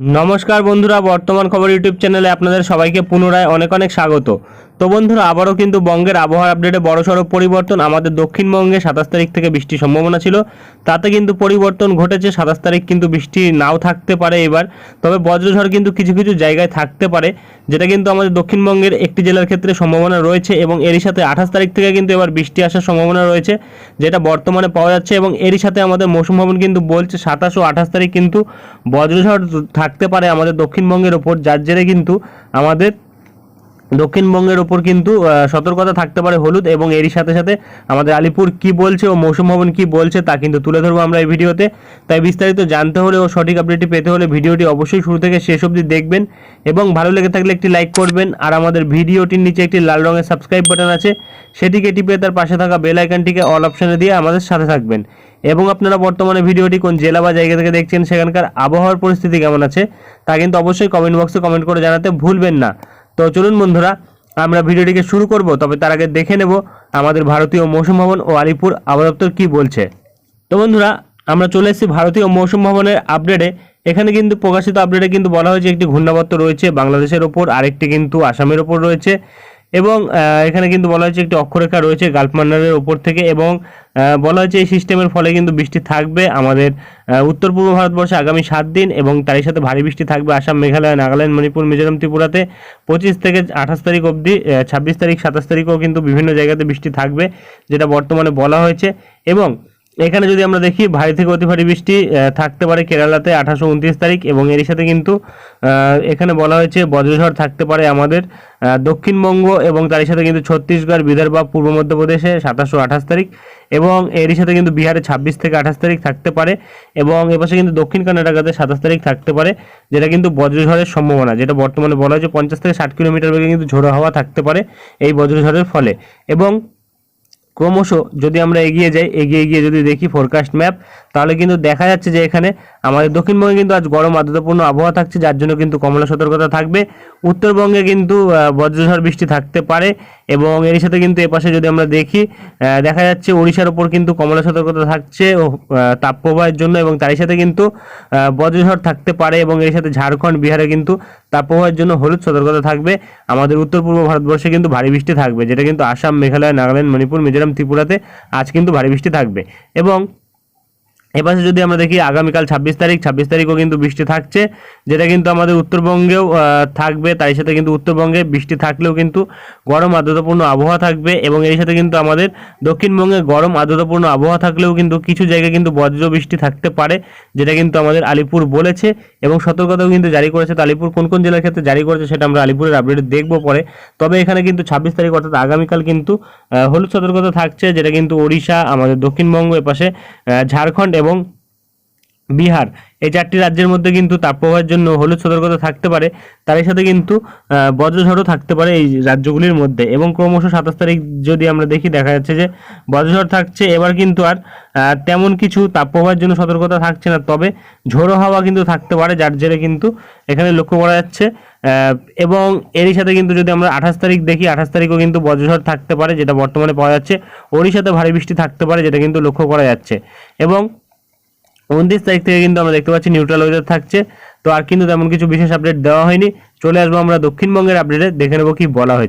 নমস্কার বন্ধুরা, বর্তমান খবর ইউটিউব চ্যানেলে আপনাদের সবাইকে পুনরায় অনেক অনেক স্বাগত। তো বন্ধুরা, আবারও কিন্তু বঙ্গের আবহাওয়ার আপডেটে বড়সড় পরিবর্তন আমাদের দক্ষিণবঙ্গে সাতাশ তারিখ থেকে বৃষ্টির সম্ভাবনা ছিল। তাতে কিন্তু পরিবর্তন ঘটেছে, সাতাশ তারিখ কিন্তু বৃষ্টি নাও থাকতে পারে এবার। তবে বজ্রঝড় কিন্তু কিছু কিছু জায়গায় থাকতে পারে, যেটা কিন্তু আমাদের দক্ষিণবঙ্গের একটি জেলার ক্ষেত্রে সম্ভাবনা রয়েছে এবং এরই সাথে আঠাশ তারিখ থেকে কিন্তু এবার বৃষ্টি আসার সম্ভাবনা রয়েছে, যেটা বর্তমানে পাওয়া যাচ্ছে এবং এরই সাথে আমাদের মৌসুম ভবন কিন্তু বলছে সাতাশ ও আঠাশ তারিখ কিন্তু বজ্রঝড় থাকতে পারে আমাদের দক্ষিণবঙ্গের ওপর। যার জেরে কিন্তু আমাদের দক্ষিণবঙ্গের ওপর কিন্তু সতর্কতা থাকতে পারে হলুদ এবং এরই সাথে সাথে আমাদের আলিপুর কি বলছে ও মৌসুম ভবন কি বলছে তা কিন্তু তুলে ধরবো আমরা এই ভিডিওতে। তাই বিস্তারিত জানতে হলে ও সঠিক আপডেটটি পেতে হলে ভিডিওটি অবশ্যই শুরু থেকে শেষ অবধি দেখবেন এবং ভালো লেগে থাকলে একটি লাইক করবেন আর আমাদের ভিডিওটির নিচে একটি লাল রঙের সাবস্ক্রাইব বাটন আছে সেটিকে টিপে তার পাশে থাকা বেল আইকনটিকে অল অপশানে দিয়ে আমাদের সাথে থাকবেন। এবং আপনারা বর্তমানে ভিডিওটি কোন জেলা বা জায়গা থেকে দেখছেন সেখানকার আবহাওয়ার পরিস্থিতি কেমন আছে তা কিন্তু অবশ্যই কমেন্ট বক্সে কমেন্ট করে জানাতে ভুলবেন না। তো চলুন বন্ধুরা, আমরা ভিডিওটিকে শুরু করব, তবে তার আগে দেখে নেব আমাদের ভারতীয় মৌসুম ভবন ও আলিপুর আবহাওয়া দপ্তর কী বলছে। তো বন্ধুরা, আমরা চলে এসেছি ভারতীয় মৌসুম ভবনের আপডেটে। এখানে কিন্তু প্রকাশিত আপডেটে কিন্তু বলা হয়েছে একটি ঘূর্ণাবর্ত রয়েছে বাংলাদেশের ওপর, আরেকটি কিন্তু আসামের ওপর রয়েছে। এবং এখানে কিন্তু বলা হয়েছে একটি অক্ষরেখা রয়েছে গালফমান্ডারের ওপর থেকে এবং বলা হয়েছে এই সিস্টেমের ফলে কিন্তু বৃষ্টি থাকবে। আমাদের উত্তর পূর্ব ভারতবর্ষে আগামী সাত দিন এবং তারই সাথে ভারী বৃষ্টি থাকবে আসাম, মেঘালয়, নাগাল্যান্ড, মণিপুর, মিজোরাম, ত্রিপুরাতে পঁচিশ থেকে আঠাশ তারিখ অবধি ছাব্বিশ তারিখ, সাতাশ তারিখও কিন্তু বিভিন্ন জায়গাতে বৃষ্টি থাকবে, যেটা বর্তমানে বলা হয়েছে। এবং এখানে যদি আমরা দেখি, ভারী থেকে অতি ভারী বৃষ্টি থাকতে পারে কেরালাতে আঠাশো উনত্রিশ তারিখ এবং এর সাথে কিন্তু এখানে বলা হয়েছে বজ্রঝড় থাকতে পারে আমাদের দক্ষিণবঙ্গ এবং তারই সাথে কিন্তু ছত্তিশগড়, বিদর্ভ, পূর্ব মধ্যপ্রদেশে সাতাশো আঠাশ তারিখ এবং এরই সাথে কিন্তু বিহারে ছাব্বিশ থেকে আঠাশ তারিখ থাকতে পারে এবং এপাশে কিন্তু দক্ষিণ কর্ণাটকাতে সাতাশ তারিখ থাকতে পারে, যেটা কিন্তু বজ্রঝড়ের সম্ভাবনা, যেটা বর্তমানে বলা হয়েছে পঞ্চাশ থেকে ষাট কিলোমিটার বেগে কিন্তু ঝোড়ো হাওয়া থাকতে পারে এই বজ্রঝড়ের ফলে এবং ক্রমশ যদি আমরা এগিয়ে যাই এগিয়ে গিয়ে যদি দেখি ফোরকাস্ট ম্যাপ তাহলে কিন্তু দেখা যাচ্ছে যে এখানে আমাদের দক্ষিণবঙ্গে কিন্তু আজ গরম আর্দ্রতাপূর্ণ আবহাওয়া থাকছে যার জন্য কিন্তু কমলা সতর্কতা থাকবে। উত্তরবঙ্গে কিন্তু বজ্রঝড় বৃষ্টি থাকতে পারে এবং এর সাথে কিন্তু এপাশে যদি আমরা দেখি দেখা যাচ্ছে ওড়িশার ওপর কিন্তু কমলা সতর্কতা থাকছে ও, তাপপ্রবাহের জন্য এবং তারই সাথে কিন্তু বজ্রঝড় থাকতে পারে এবং এর সাথে ঝাড়খণ্ড বিহারে কিন্তু তাপপ্রবাহের জন্য হলুদ সতর্কতা থাকবে। আমাদের উত্তর পূর্ব ভারতবর্ষে কিন্তু ভারী বৃষ্টি থাকবে যেটা কিন্তু আসাম মেঘালয় নাগাল্যান্ড মণিপুর মিজোরাম ত্রিপুরাতে আজ কিন্তু ভারী বৃষ্টি থাকবে। এবং এপাশে যদি আমরা দেখি আগামীকাল ছাব্বিশ তারিখ, ছাব্বিশ তারিখও কিন্তু বৃষ্টি থাকছে, যেটা কিন্তু আমাদের উত্তরবঙ্গেও থাকবে। তাই সাথে কিন্তু উত্তরবঙ্গে বৃষ্টি থাকলেও কিন্তু গরম আর্দ্রতাপূর্ণ আবহাওয়া থাকবে এবং এর সাথে কিন্তু আমাদের দক্ষিণবঙ্গে গরম আর্দ্রতাপূর্ণ আবহাওয়া থাকলেও কিন্তু কিছু জায়গায় কিন্তু বজ্র বৃষ্টি থাকতে পারে, যেটা কিন্তু আমাদের আলিপুর বলেছে। এবং সতর্কতাও কিন্তু জারি করেছে তো আলিপুর কোন কোন জেলার ক্ষেত্রে জারি করেছে সেটা আমরা আলিপুরের আপডেট দেখব পরে। তবে এখানে কিন্তু ছাব্বিশ তারিখ অর্থাৎ আগামীকাল কিন্তু হলুদ সতর্কতা থাকছে, যেটা কিন্তু ওড়িশা, আমাদের দক্ষিণবঙ্গ এপাশে ঝাড়খণ্ড এবং বিহার। এই চারটি রাজ্যের মধ্যে কিন্তু তাপপ্রবাহের জন্য হলুদ সতর্কতা থাকতে পারে। তারই সাথে কিন্তু বজ্রঝড়ও থাকতে পারে এই রাজ্যগুলির মধ্যে। এবং ক্রমশ সাতাশ তারিখ যদি আমরা দেখি, দেখা যাচ্ছে যে বজ্রঝড় থাকছে। এবার কিন্তু আর তেমন কিছু তাপপ্রবাহের জন্য সতর্কতা থাকছে না। তবে ঝোড়ো হাওয়া কিন্তু থাকতে পারে, যার জেরে কিন্তু এখানে লক্ষ্য করা যাচ্ছে। এবং এরই সাথে কিন্তু যদি আমরা আঠাশ তারিখ দেখি, আঠাশ তারিখও কিন্তু বজ্রঝড় থাকতে পারে, যেটা বর্তমানে পাওয়া যাচ্ছে। ওড়িশাতে ভারী বৃষ্টি থাকতে পারে, যেটা কিন্তু লক্ষ্য করা যাচ্ছে। এবং উনত্রিশ তারিখ থেকে কিন্তু আমরা দেখতে পাচ্ছি নিউট্রাল ওয়েদার থাকছে। তো আর কিন্তু তেমন কিছু বিশেষ আপডেট দেওয়া হয়নি। চলে আসব আমরা দক্ষিণবঙ্গের আপডেটে দেখে নেব কি বলা হয়েছে।